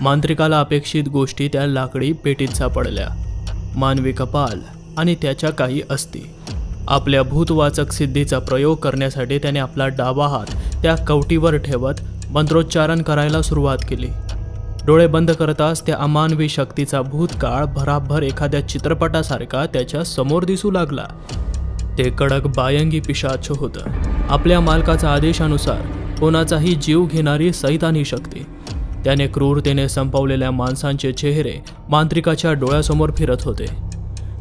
मांत्रिकाला अपेक्षित गोष्टी त्या लाकडी पेटीत सापडल्या. मानवी कपाल आणि त्याच्या काही अस्थी. आपल्या भूतवाचक सिद्धीचा प्रयोग करण्यासाठी त्याने आपला डावा हात त्या कवटीवर ठेवत मंत्रोच्चारण करायला सुरुवात केली. डोळे बंद करताच त्या अमानवी शक्तीचा भूतकाळ भराभर एखाद्या चित्रपटासारखा त्याच्यासमोर दिसू लागला. ते कडक बायंगी पिशाच होतं. आपल्या मालकाचा आदेशानुसार कोणाचाही जीव घेणारी सैतानी शक्ती. त्याने क्रूरतेने संपवलेल्या माणसांचे चेहरे मांत्रिकाच्या डोळ्यासमोर फिरत होते.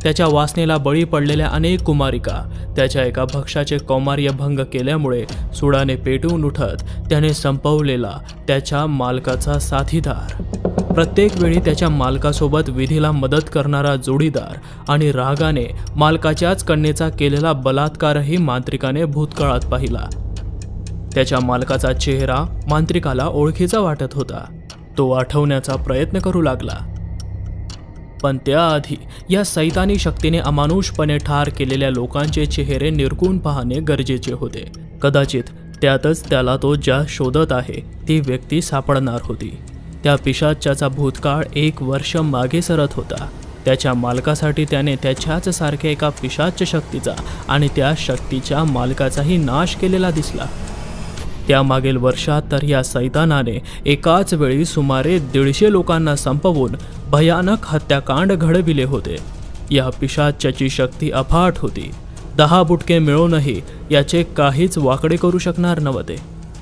त्याच्या वासनेला बळी पडलेल्या अनेक कुमारिका त्याच्या एका भक्षाचे कौमार्य भंग केल्यामुळे सुडाने पेटवून उठत त्याने संपवलेला त्याच्या मालकाचा साथीदार. प्रत्येक वेळी त्याच्या मालकासोबत विधीला मदत करणारा जोडीदार आणि रागाने मालकाच्याच कन्येचा केलेला बलात्कारही मांत्रिकाने भूतकाळात पाहिला. त्याच्या मालकाचा चेहरा मांत्रिकाला ओळखीचा वाटत होता. तो आठवण्याचा प्रयत्न करू लागला. पण त्याआधी या सैतानी शक्तीने अमानुषपणे ठार केलेल्या लोकांचे चेहरे निरकून पाहणे गरजेचे होते. कदाचित त्यातच त्याला तो ज्या शोधत आहे ती व्यक्ती सापडणार होती. त्या पिशाच्याचा भूतकाळ एक वर्ष मागे सरत होता. त्याच्या मालकासाठी त्याने त्याच्याच सारख्या एका पिशाच शक्तीचा आणि त्या शक्तीच्या मालकाचाही नाश केलेला दिसला. त्यामागील वर्षात तर या सैतानाने एकाच वेळी सुमारे दीडशे लोकांना संपवून भयानक हत्याकांड घडविले होते. या पिशाच्याची शक्ती अफाट होती. दहा बुटके मिळूनही याचे काहीच वाकडे करू शकणार नव्हते.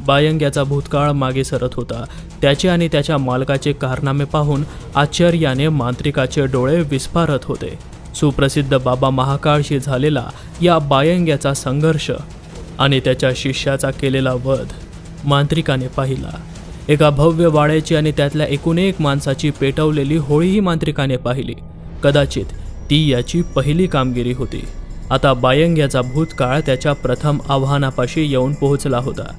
बायंग्याचा भूतकाळ मागे सरत होता. त्याचे आणि त्याच्या मालकाचे कारनामे पाहून आश्चर्याने मांत्रिकाचे डोळे विस्फारत होते. सुप्रसिद्ध बाबा महाकाळशी झालेला या बायंग्याचा संघर्ष आणि त्याच्या शिष्याचा केलेला वध मांत्रिकाने पाहिला. एका भव्य वाड्याची आणि त्यातल्या एकूण एक माणसाची पेटवलेली होळीही मांत्रिकाने पाहिली. कदाचित ती याची पहिली कामगिरी होती. आता बायंग याचा भूतकाळ त्याच्या प्रथम आव्हानापाशी येऊन पोहोचला होता.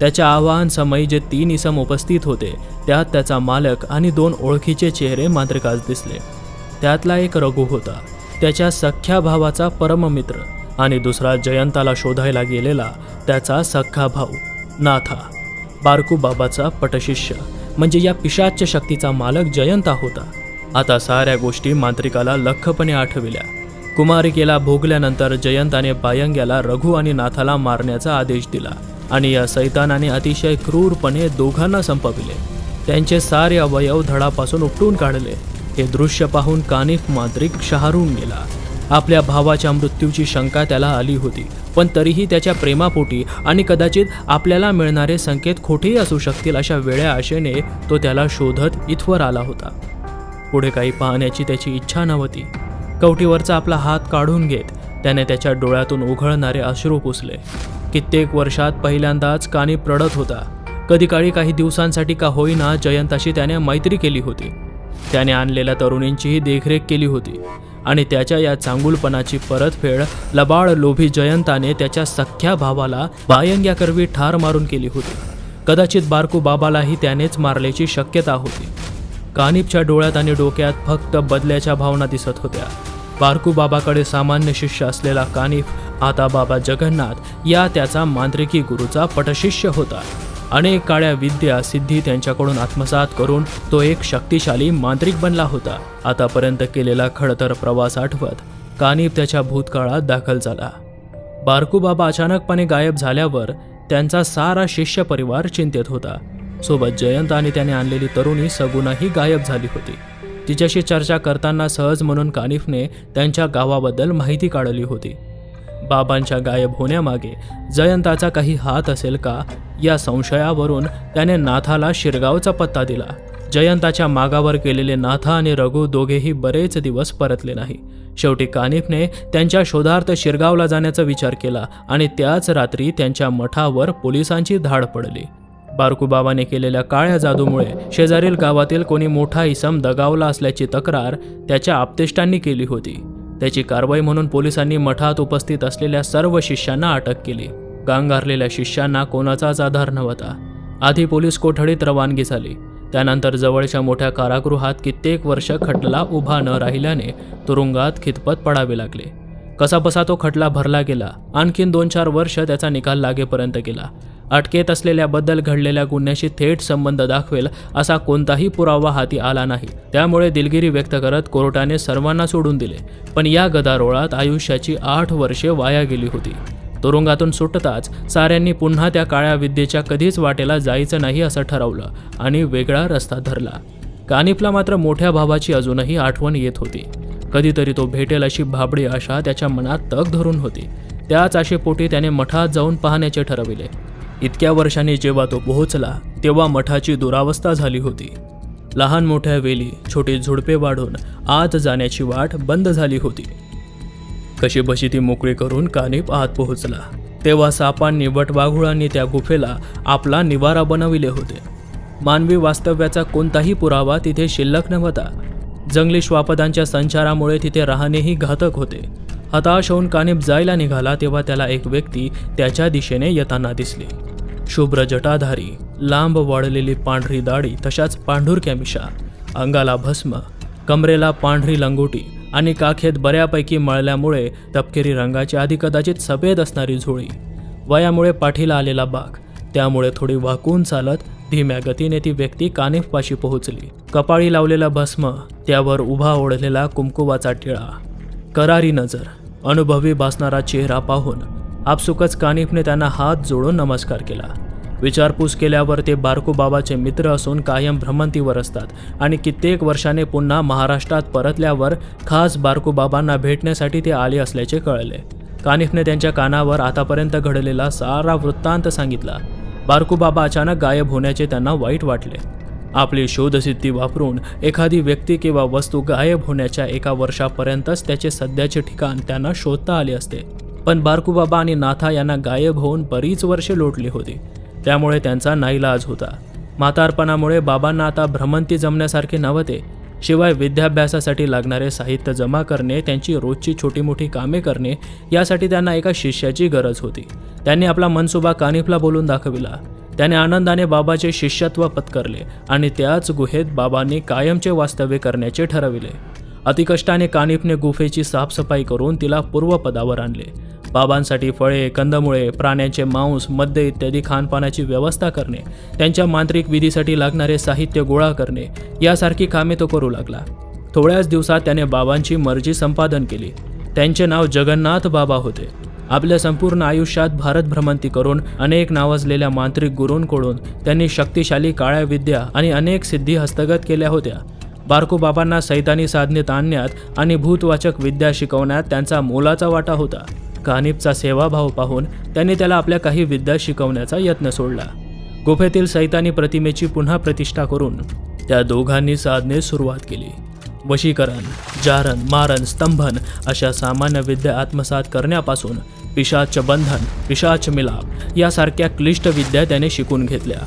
त्याच्या आव्हान समयी जे तीन इसम उपस्थित होते त्यात त्याचा मालक आणि दोन ओळखीचे चेहरे मांत्रिकास दिसले. त्यातला एक रघु होता. त्याच्या सख्ख्या भावाचा परममित्र. आणि दुसरा जयंताला शोधायला गेलेला त्याचा सख्खा भाऊ नाथा. बारकू बाबाचा पटशिष्य म्हणजे या पिशाच्य शक्तीचा मालक जयंता होता. आता साऱ्या गोष्टी मांत्रिकाला लख्खपणे आठविल्या. कुमारिकेला भोगल्यानंतर जयंताने बायंग्याला रघु आणि नाथाला मारण्याचा आदेश दिला आणि या सैतानाने अतिशय क्रूरपणे दोघांना संपविले. त्यांचे सारे अवयव धडापासून उपटून काढले. हे दृश्य पाहून कानिफ मांत्रिक शहारून गेला. आपल्या भावाच्या मृत्यूची शंका त्याला आली होती. पण तरीही त्याच्या प्रेमापोटी आणि कदाचित आपल्याला मिळणारे संकेत खोटेही असू शकतील अशा वेळ्या आशेने तो त्याला शोधत इथवर आला होता. पुढे काही पाहण्याची त्याची इच्छा नव्हती. कवटीवरचा आपला हात काढून घेत त्याने त्याच्या डोळ्यातून उघळणारे अश्रू पुसले. कित्येक वर्षात पहिल्यांदाच कानी प्रडत होता. कधी काळी काही दिवसांसाठी का होईना जयंताशी त्याने मैत्री केली होती. त्याने आणलेल्या तरुणींचीही देखरेख केली होती. आणि त्याच्या या चांगुलपणाची परतफेड लबाड लोभी जयंताने त्याच्या सख्ख्या भावाला बायंग्याकरवी ठार मारून केली होती. कदाचित बारकू बाबालाही त्यानेच मारल्याची शक्यता होती. कानिपच्या डोळ्यात आणि डोक्यात फक्त बदल्याच्या भावना दिसत होत्या. बारकू बाबाकडे सामान्य शिष्य असलेला कानिफ आता बाबा जगन्नाथ या त्याचा मांत्रिकी गुरुचा पटशिष्य होता. अनेक काळ्या विद्या सिद्धी त्यांच्याकडून आत्मसात करून तो एक शक्तिशाली मांत्रिक बनला होता. आतापर्यंत केलेला खडतर प्रवास आठवत कानिफ त्याच्या भूतकाळात दाखल झाला. बारकू बाबा अचानकपणे गायब झाल्यावर त्यांचा सारा शिष्य परिवार चिंतेत होता. सोबत जयंत आणि त्याने आणलेली तरुणी सगुनाही गायब झाली होती. तिच्याशी चर्चा करताना सहज म्हणून कानिफने त्यांच्या गावाबद्दल माहिती काढली होती. बाबांच्या गायब होण्यामागे जयंताचा काही हात असेल का? या संशयावरून त्याने नाथाला शिरगावचा पत्ता दिला. जयंताच्या मागावर केलेले नाथा आणि रघु दोघेही बरेच दिवस परतले नाही. शेवटी कानिफने त्यांच्या शोधार्थ शिरगावला जाण्याचा विचार केला आणि त्याच रात्री त्यांच्या मठावर पोलिसांची धाड पडली. बारकूबाबाने केलेल्या काळ्या जादूमुळे शेजारील गावातील कोणी मोठा इसम दगावला असल्याची तक्रार त्याच्या आपतेष्टांनी केली होती. त्याची कारवाई म्हणून पोलिसांनी मठात उपस्थित असलेल्या सर्व शिष्यांना अटक केली. गांगारलेल्या शिष्यांना कोणाचाच आधार नव्हता. आधी पोलीस कोठडीत रवानगी झाली. त्यानंतर जवळच्या मोठ्या कारागृहात कित्येक वर्ष खटला उभा न राहिल्याने तुरुंगात खितपत पडावे लागले. कसाबसा तो खटला भरला गेला. आणखीन दोन चार वर्ष त्याचा निकाल लागेपर्यंत गेला. अटकेत असलेल्याबद्दल घडलेल्या गुन्ह्याशी थेट संबंध दाखवेल असा कोणताही पुरावा हाती आला नाही. त्यामुळे दिलगिरी व्यक्त करत कोर्टाने सर्वांना सोडून दिले. पण या गदारोळात आयुष्याची आठ वर्षे वाया गेली होती. तुरुंगातून सुटताच साऱ्यांनी पुन्हा त्या काळ्या विद्येच्या कधीच वाटेला जायचं नाही असं ठरवलं आणि वेगळा रस्ता धरला. कानिफला मात्र मोठ्या भावाची अजूनही आठवण येत होती. कधीतरी तो भेटेल अशी भाबडी आशा त्याच्या मनात तग धरून होती. त्याच आशेपोटी त्याने मठात जाऊन पाहण्याचे ठरविले. इतक्या वर्षांनी जेव्हा तो पोहोचला तेव्हा मठाची दुरावस्था झाली होती. लहान मोठ्या वेली छोटी झुडपे वाढून आत जाण्याची वाट बंद झाली होती. कशी बशी ती मोकळी करून कानिप आत पोहोचला. तेव्हा सापांनी वटवाघुळांनी त्या गुफेला आपला निवारा बनविले होते. मानवी वास्तव्याचा कोणताही पुरावा तिथे शिल्लक नव्हता. जंगली श्वापदांच्या संचारामुळे तिथे राहणेही घातक होते. हताश होऊन कानिप जायला निघाला तेव्हा त्याला एक व्यक्ती त्याच्या दिशेने येताना दिसली. शुभ्र जटाधारी लांब वाढलेली पांढरी दाढी तशाच पांढुरक्या मिशा अंगाला भस्म कमरेला पांढरी लंगोटी आणि काखेत बऱ्यापैकी मळल्यामुळे तपकिरी रंगाची आधी कदाचित सफेद असणारी झोळी. वयामुळे पाठीला आलेला बाग त्यामुळे थोडी वाकून चालत धीम्या गतीने ती व्यक्ती कानिफपाशी पोहोचली. कपाळी लावलेला भस्म त्यावर उभा ओढलेला कुमकुवाचा टिळा. करारी नजर अनुभवी भासणारा चेहरा पाहून आपसुकच कानिफने त्यांना हात जोडून नमस्कार केला. विचारपूस केल्यावर ते बारकू बाबाचे मित्र असून कायम भ्रमंतीवर असतात आणि कित्येक वर्षाने पुन्हा महाराष्ट्रात परतल्यावर खास बारकू बाबांना भेटण्यासाठी ते आले असल्याचे कळले. कानिफने त्यांच्या कानावर आतापर्यंत घडलेला सारा वृत्तांत सांगितला. बारकू बाबा अचानक गायब होण्याचे त्यांना वाईट वाटले. आपली शोधसिद्धी वापरून एखादी व्यक्ती किंवा वस्तू गायब होण्याच्या एका वर्षापर्यंतच त्याचे सध्याचे ठिकाण त्यांना शोधता आले असते. पण बारकूबाबा आणि नाथा यांना गायब होऊन बरीच वर्षे लोटली होती. त्यामुळे त्यांचा नाईलाज होता. म्हातारपणामुळे बाबांना आता भ्रमंती जमण्यासारखे नव्हते. शिवाय विद्याभ्यासासाठी लागणारे साहित्य जमा करणे त्यांची रोजची छोटी मोठी कामे करणे यासाठी त्यांना एका शिष्याची गरज होती. त्यांनी आपला मनसुबा कानिफला बोलून दाखविला. त्याने आनंदाने बाबाचे शिष्यत्व पत्करले आणि त्याच गुहेत बाबांनी कायमचे वास्तव्य करण्याचे ठरविले. अतिकष्टाने कानिफने गुफेची साफसफाई करून तिला पूर्वपदावर आणले. बाबांसाठी फळे कंदमुळे प्राण्यांचे मांस मद्य इत्यादी खानपानाची व्यवस्था करणे त्यांच्या मांत्रिक विधीसाठी लागणारे साहित्य गोळा करणे यासारखी कामे तो करू लागला. थोड्याच दिवसात त्याने बाबांची मर्जी संपादन केली. त्यांचे नाव जगन्नाथ बाबा होते. आपल्या संपूर्ण आयुष्यात भारत भ्रमंती करून अनेक नावाजलेल्या मांत्रिक गुरूंकडून त्यांनी शक्तिशाली काळ्या विद्या आणि अनेक सिद्धी हस्तगत केल्या होत्या. बारको बाबांना सैतानी साधनेत आणण्यात आणि भूतवाचक विद्या शिकवण्यात त्यांचा मोलाचा वाटा होता. कानिपचा सेवाभाव पाहून त्यांनी त्याला आपल्या काही विद्या शिकवण्याचा यत्न सोडला. गुफेतील सैतानी प्रतिमेची पुन्हा प्रतिष्ठा करून त्या दोघांनी साधने सुरुवात केली. वशीकरण जारण मारण स्तंभन अशा सामान्य विद्या आत्मसात करण्यापासून पिशाच बंधन पिशाच मिलाप यासारख्या क्लिष्ट विद्या त्याने शिकून घेतल्या.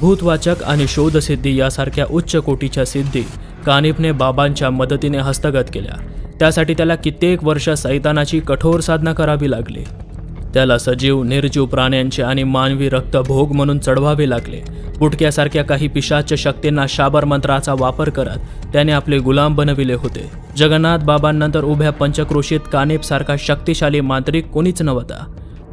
भूतवाचक आणि शोधसिद्धी यासारख्या उच्च कोटीच्या सिद्धी कानिफने बाबांच्या मदतीने हस्तगत केल्या. त्यासाठी त्याला कित्येक वर्ष सैतानाची कठोर साधना करावी लागली. त्याला सजीव निर्जीव प्राण्यांचे आणि मानवी रक्त भोग म्हणून चढवावे लागले. बुटक्यासारख्या काही पिशाच शक्तींना शाबर मंत्राचा वापर करत त्याने आपले गुलाम बनविले होते. जगन्नाथ बाबांनंतर उभ्या पंचक्रोशीत कानेपसारखा शक्तिशाली मांत्रिक कोणीच नव्हता.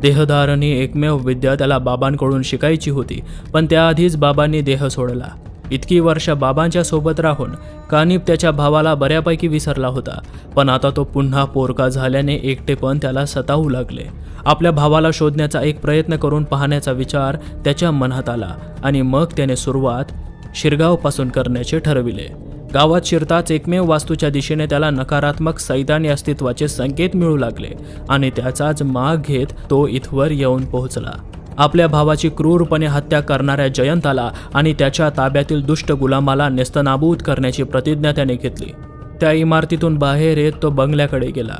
देहधारण ही एकमेव विद्या त्याला बाबांकडून शिकायची होती पण त्याआधीच बाबांनी देह सोडला. इतकी वर्ष बाबांच्या सोबत राहून कानिप त्याच्या भावाला बऱ्यापैकी विसरला होता. पण आता तो पुन्हा पोरका झाल्याने एकटेपण त्याला सतावू लागले. आपल्या भावाला शोधण्याचा एक प्रयत्न करून पाहण्याचा विचार त्याच्या मनात आला आणि मग त्याने सुरुवात शिरगावपासून करण्याचे ठरविले. गावात शिरताच एकमेव वास्तूच्या दिशेने त्याला नकारात्मक सैदानी अस्तित्वाचे संकेत मिळू लागले आणि त्याचाच माग घेत तो इथवर येऊन पोहोचला. आपल्या भावाची क्रूरपणे हत्या करणाऱ्या जयंताला आणि त्याच्या ताब्यातील दुष्ट गुलामाला नेस्तनाबूत करण्याची प्रतिज्ञा त्याने घेतली. त्या इमारतीतून बाहेर येत तो बंगल्याकडे गेला.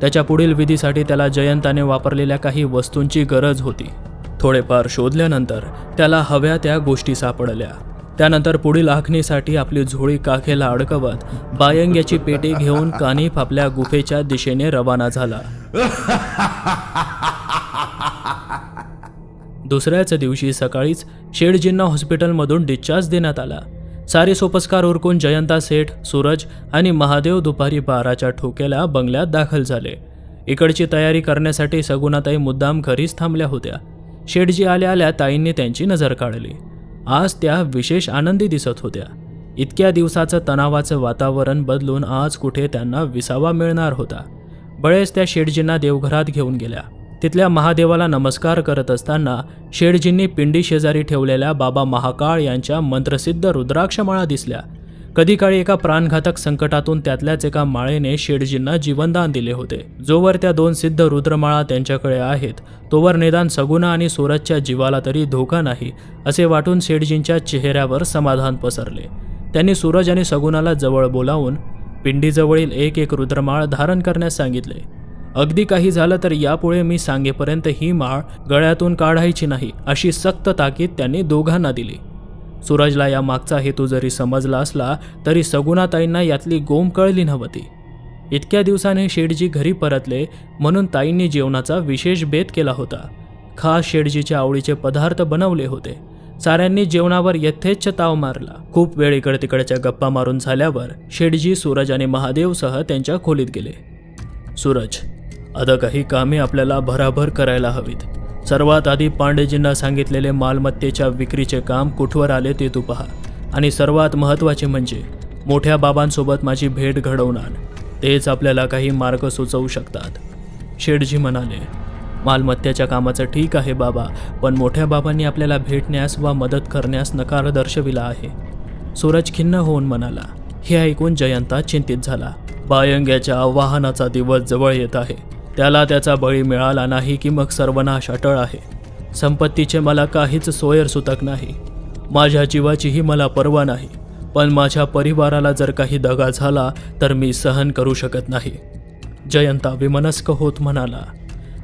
त्याच्या पुढील विधीसाठी त्याला जयंताने वापरलेल्या काही वस्तूंची गरज होती. थोडेफार शोधल्यानंतर त्याला हव्या त्या गोष्टी सापडल्या. त्यानंतर पुढील आखणीसाठी आपली झोळी काखेला अडकवत बायंग्याची पेटी घेऊन कानिफ आपल्या गुफेच्या दिशेने रवाना झाला. दुसऱ्याच दिवशी सकाळीच शेडजींना हॉस्पिटलमधून डिस्चार्ज देण्यात आला. सारे सोपस्कार उरकून जयंता सेठ सूरज आणि महादेव दुपारी बाराच्या ठोक्याला बंगल्यात दाखल झाले. इकडची तयारी करण्यासाठी सगुणाताई मुद्दाम घरीच थांबल्या होत्या. शेठजी आल्या आल्या ताईंनी त्यांची नजर काढली. आज त्या विशेष आनंदी दिसत होत्या. इतक्या दिवसाचं तणावाचं वातावरण बदलून आज कुठे त्यांना विसावा मिळणार होता. बळेच त्या शेठजींना देवघरात घेऊन गेल्या. तिथल्या महादेवाला नमस्कार करत असताना शेडजींनी पिंडी शेजारी ठेवलेल्या बाबा महाकाळ यांच्या मंत्रसिद्ध रुद्राक्षमाळा दिसल्या. कधी काळी एका प्राणघातक संकटातून त्यातल्याच एका माळेने शेडजींना जीवनदान दिले होते. जोवर त्या दोन सिद्ध रुद्रमाळा त्यांच्याकडे आहेत तोवर निदान सगुणा आणि सूरजच्या जीवाला तरी धोका नाही असे वाटून शेडजींच्या चेहऱ्यावर समाधान पसरले. त्यांनी सूरज आणि सगुणाला जवळ बोलावून पिंडीजवळील एक एक रुद्रमाळ धारण करण्यास सांगितले. अगदी काही झालं तर यापुढे मी सांगेपर्यंत ही माळ गळ्यातून काढायची नाही अशी सक्त ताकीद त्यांनी दोघांना दिली. सूरजला या मागचा हेतू जरी समजला असला तरी सगुणाताईंना यातली गोम कळली नव्हती. इतक्या दिवसाने शेठजी घरी परतले म्हणून ताईंनी जेवणाचा विशेष बेत केला होता. खास शेठजीच्या आवडीचे पदार्थ बनवले होते. साऱ्यांनी जेवणावर यथेच्छ ताव मारला. खूप वेळ इकडे तिकडच्या गप्पा मारून झाल्यावर शेठजी सूरज आणि महादेवसह त्यांच्या खोलीत गेले. सूरज आता काही कामे आपल्याला भराभर करायला हवीत. सर्वात आधी पांडेजींना सांगितलेले मालमत्तेच्या विक्रीचे काम कुठवर आले ते तू पहा. आणि सर्वात महत्त्वाचे म्हणजे मोठ्या बाबांसोबत माझी भेट घडवणार. तेच आपल्याला काही मार्ग सुचवू शकतात. शेठजी म्हणाले मालमत्तेच्या कामाचं ठीक आहे बाबा पण मोठ्या बाबांनी आपल्याला भेटण्यास वा मदत करण्यास नकार दर्शविला आहे. सूरज खिन्न होऊन म्हणाला हे ऐकून जयंता चिंतित झाला. बायंग्याच्या आव्हानाचा दिवस जवळ येत आहे. त्याला त्याचा बळी मिळाला नाही की मग सर्वनाश अटळ आहे. संपत्तीचे मला काहीच सोयर सुतक नाही. माझ्या जीवाचीही मला पर्वा नाही. पण माझ्या परिवाराला जर काही दगा झाला तर मी सहन करू शकत नाही. जयंता विमनस्क होत म्हणाला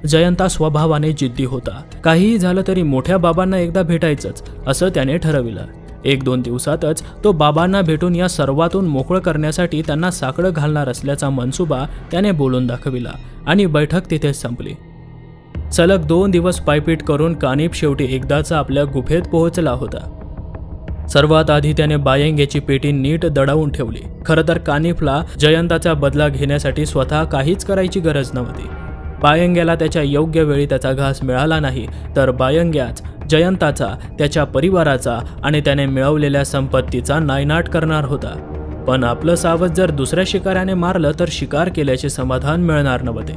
जयंता स्वभावाने जिद्दी होता. काहीही झालं तरी मोठ्या बाबांना एकदा भेटायचंच असं त्याने ठरविलं. एक दोन दिवसातच तो बाबांना भेटून या सर्वातून मोकळं करण्यासाठी त्यांना साकडं घालणार असल्याचा मनसुबा त्याने बोलून दाखविला आणि बैठक तिथेच संपली. सलग दोन दिवस पायपीट करून कानिप शेवटी एकदाचा आपल्या गुफेत पोहोचला होता. सर्वात आधी त्याने बायंगेची पेटी नीट दडावून ठेवली. खरं तर कानिफला जयंताचा बदला घेण्यासाठी स्वतः काहीच करायची गरज नव्हती. बायंग्याला त्याच्या योग्य वेळी त्याचा घास मिळाला नाही तर बायंग्याच जयंताचा त्याच्या परिवाराचा आणि त्याने मिळवलेल्या संपत्तीचा नायनाट करणार होता. पण आपलं सावध जर दुसऱ्या शिकाऱ्याने मारलं तर शिकार केल्याचे समाधान मिळणार नव्हते.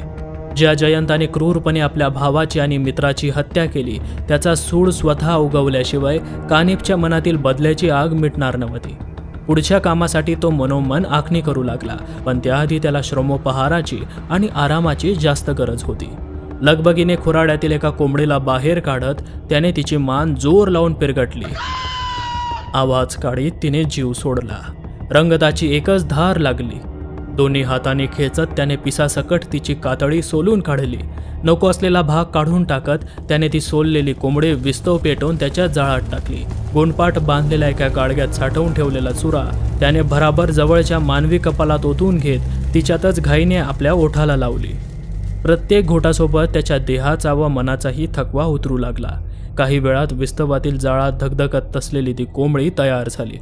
ज्या जयंताने क्रूरपणे आपल्या भावाची आणि मित्राची हत्या केली त्याचा सूड स्वतः उगवल्याशिवाय कानिपच्या मनातील बदल्याची आग मिटणार नव्हती. पुढच्या कामासाठी तो मनोमन आखणी करू लागला पण त्याआधी त्याला श्रमोपहाराची आणि आरामाची जास्त गरज होती. लगबगीने खुराड्यातील एका कोंबडीला बाहेर काढत त्याने तिची मान जोर लावून पिरगटली. आवाज काढीत तिने जीव सोडला. रंगताची एकच धार लागली. दोन्ही हाताने खेचत त्याने पिसासकट तिची कातडी सोलून काढली. नको असलेला भाग काढून टाकत त्याने ती सोललेली कोंबडी विस्तव पेटवून त्याच्या जाळात टाकली. गुणपाट बांधलेल्या एका गाडग्यात साठवून ठेवलेला चुरा त्याने भराभर जवळच्या मानवी कपालात ओतून घेत तिच्यातच घाईने आपल्या ओठाला लावली. प्रत्येक घोटासोबत त्याच्या देहाचा व मनाचाही थकवा उतरू लागला. काही वेळात विस्तवातील जाळात धगधगत असलेली ती कोंबडी तयार झाली.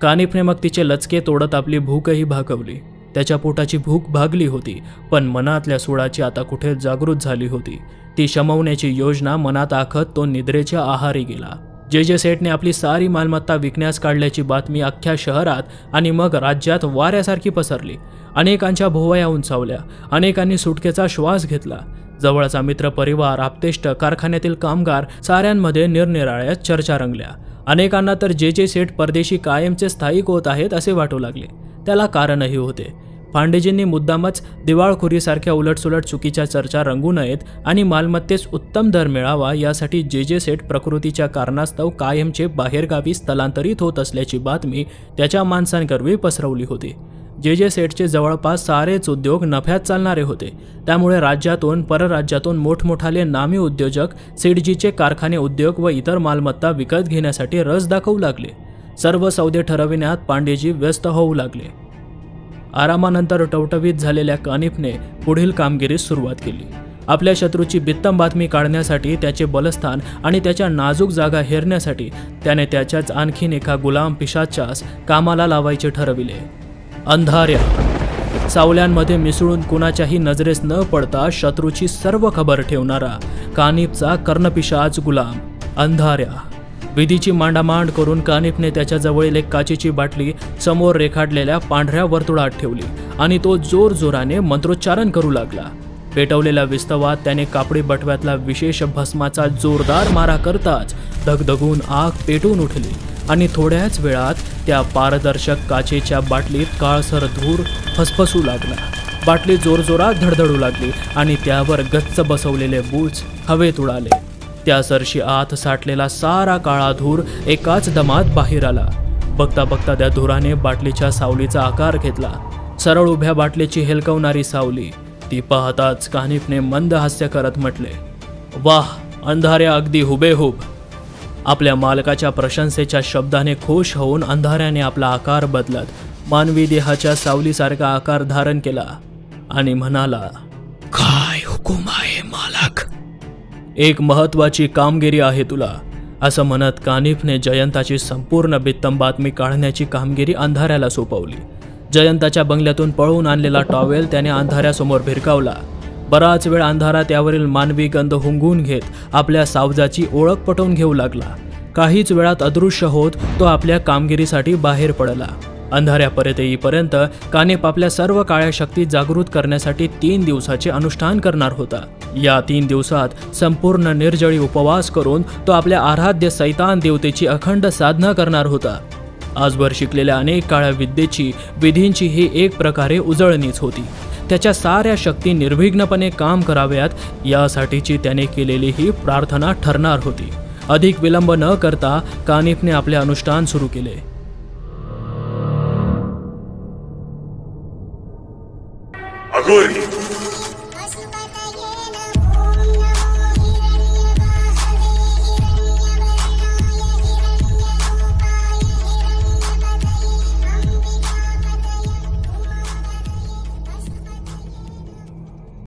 कानिफने मग तिचे लचके तोडत आपली भूकही भागवली. त्याच्या पोटाची भूक भागली होती पण मनातल्या सुळाची आता कुठे जागृत झाली होती. ती शमवण्याची योजना मनात आखत तो निद्रेच्या आहारी गेला. जे जे सेठने आपली सारी मालमत्ता विकण्यास काढल्याची बातमी अख्ख्या शहरात आणि मग राज्यात वाऱ्यासारखी पसरली. अनेकांच्या भोवया उंचावल्या. अनेकांनी सुटकेचा श्वास घेतला. जवळचा मित्र परिवार आपतेष्ट कारखान्यातील कामगार साऱ्यांमध्ये निरनिराळ्या चर्चा रंगल्या. अनेकांना तर जे जे सेठ परदेशी कायमचे स्थायिक होत आहेत असे वाटू लागले. त्याला कारणही होते. पांडेजींनी मुद्दामच दिवाळखोरीसारख्या उलटसुलट चुकीच्या चर्चा रंगू नयेत आणि मालमत्तेस उत्तम दर मिळावा यासाठी जे जे सेठ प्रकृतीच्या कारणास्तव कायमचे बाहेरगावी स्थलांतरित होत असल्याची बातमी त्याच्या माणसांकरवी पसरवली होती. जे जे सेटचे जवळपास सारेच उद्योग नफ्यात चालणारे होते. त्यामुळे राज्यातून परराज्यातून मोठमोठाले नामी उद्योजक सेठजीचे कारखाने उद्योग व इतर मालमत्ता विकत घेण्यासाठी रस दाखवू लागले. सर्व सौदे ठरविण्यात पांडेजी व्यस्त होऊ लागले. आरामानंतर टवटवीत झालेल्या कानिफने पुढील कामगिरीस सुरुवात केली. आपल्या शत्रूची बित्तम बातमी काढण्यासाठी त्याचे बलस्थान आणि त्याच्या नाजूक जागा हेरण्यासाठी त्याने त्याच्याच आणखीन एका गुलाम पिशाच्यास कामाला लावायचे ठरविले. अंधाऱ्या सावल्यांमध्ये मिसळून कुणाच्याही नजरेस न पडता शत्रूची सर्व खबर ठेवणारा कानिपचा कर्णपिशाच गुलाम. अंधाऱ्या विधीची मांडामांड करून कानिपने त्याच्याजवळील एक काचेची बाटली समोर रेखाटलेल्या पांढऱ्या वर्तुळात ठेवली आणि तो जोर जोराने मंत्रोच्चारण करू लागला. पेटवलेल्या विस्तवात त्याने कापडी बटव्यातला विशेष भस्माचा जोरदार मारा करताच धगधगून आग पेटून उठली आणि थोड्याच वेळात त्या पारदर्शक काचेच्या बाटलीत काळसर धूर फसफसू लागला. बाटली जोरजोरात धडधडू लागली आणि त्यावर गच्च बसवलेले बूच हवेत उडाले. त्या सरशी आत साठलेला सारा काळा धूर एकाच दमात बाहेर आला. बघता बघता त्या धुराने बाटलीच्या सावलीचा आकार घेतला. सरळ उभ्या बाटलीची हेलकवणारी सावली. ती पाहताच कानिफने मंद हास्य करत म्हटले वाह अंधाऱ्या अगदी हुबेहूब. आपल्या मालकाच्या प्रशंसेच्या शब्दाने खुश होऊन अंधाऱ्याने आपला आकार बदलत मानवी देहाच्या सावलीसारखा आकार धारण केला आणि म्हणाला काय हुकुम आहे? एक महत्वाची कामगिरी आहे तुला. असं म्हणत कानिफने जयंताची संपूर्ण बित्तम बातमी काढण्याची कामगिरी अंधाऱ्याला सोपवली. जयंताच्या बंगल्यातून पळवून आणलेला टॉवेल त्याने अंधाऱ्यासमोर भिरकावला. बराच वेळ अंधारा त्यावरील मानवी गंध हुंगून घेत आपल्या सावजाची ओळख पटवून घेऊ लागला. काहीच वेळात अदृश्य होत तो आपल्या कामगिरीसाठी बाहेर पडला. अंधाऱ्यापर्यंत येईपर्यंत कानेप आपल्या सर्व काळ्या शक्ती जागृत करण्यासाठी तीन दिवसाचे अनुष्ठान करणार होता. या तीन दिवसात संपूर्ण निर्जळी उपवास करून तो आपल्या आराध्य सैतान देवतेची अखंड साधना करणार होता. आजवर शिकलेल्या अनेक काळ्या विद्येची विधींची ही एक प्रकारे उजळणीच होती. त्याच्या साऱ्या शक्ती निर्विघ्नपणे काम कराव्यात यासाठीची त्याने केलेली ही प्रार्थना ठरणार होती. अधिक विलंब न करता कानिफने आपले अनुष्ठान सुरू केले. горе.